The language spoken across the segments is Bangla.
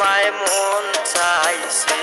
তোমায় মন চাইছে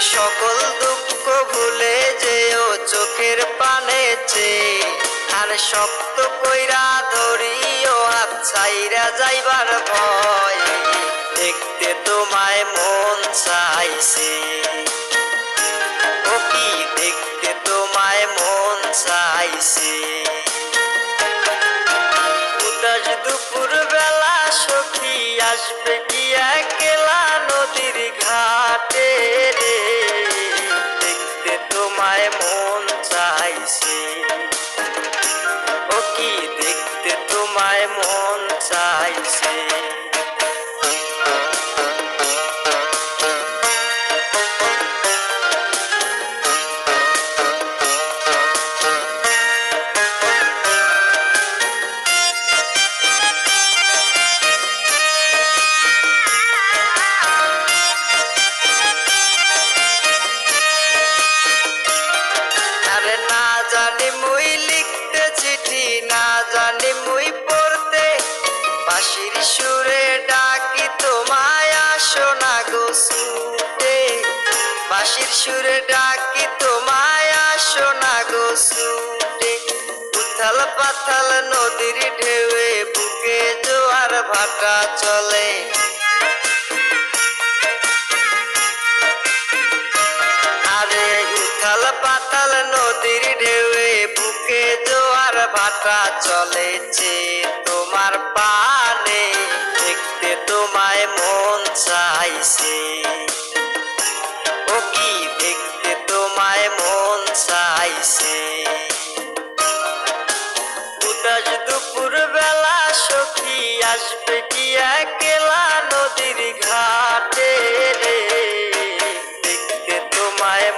সকল দুঃখ ভুলে যেও চোখের পানে আর শক্ত কইরা ধরিও হাত ছাইরা যাইবার ভয়। দেখতে তোমায় মন চাইছে। ও কি দেখতে তোমায় মন চাইছে? উদাস দুপুর বেলা সখী আসবে কি একলা নদীর ঘাটে রে দেখতে তোমায় মন চাইছে। ও কি দেখতে তোমায় মন চাইছে? না জানি মুই লিখতে চিঠি, না জানি মুই পড়তে। বাঁশির সুরে ডাকি, তোমায় আসো না গো শুতে বাঁশির সুরে ডাকি, তোমায় আসো না গো শুতে উথাল পাথাল নদীর ঢেউয়ে বুকে জোয়ার ভাটা চলে। পাতাল নদীর ঢেউয়ে বুকে জোয়ার ভাটা চলেছে তোমার পানে। দেখতে তোমায় মন চাইছে। ও কি দেখতে তোমায় মন চাইছে? দুপুর বেলা সখী আসবে কি একলা নদীর ঘাটে? দেখতে তোমায়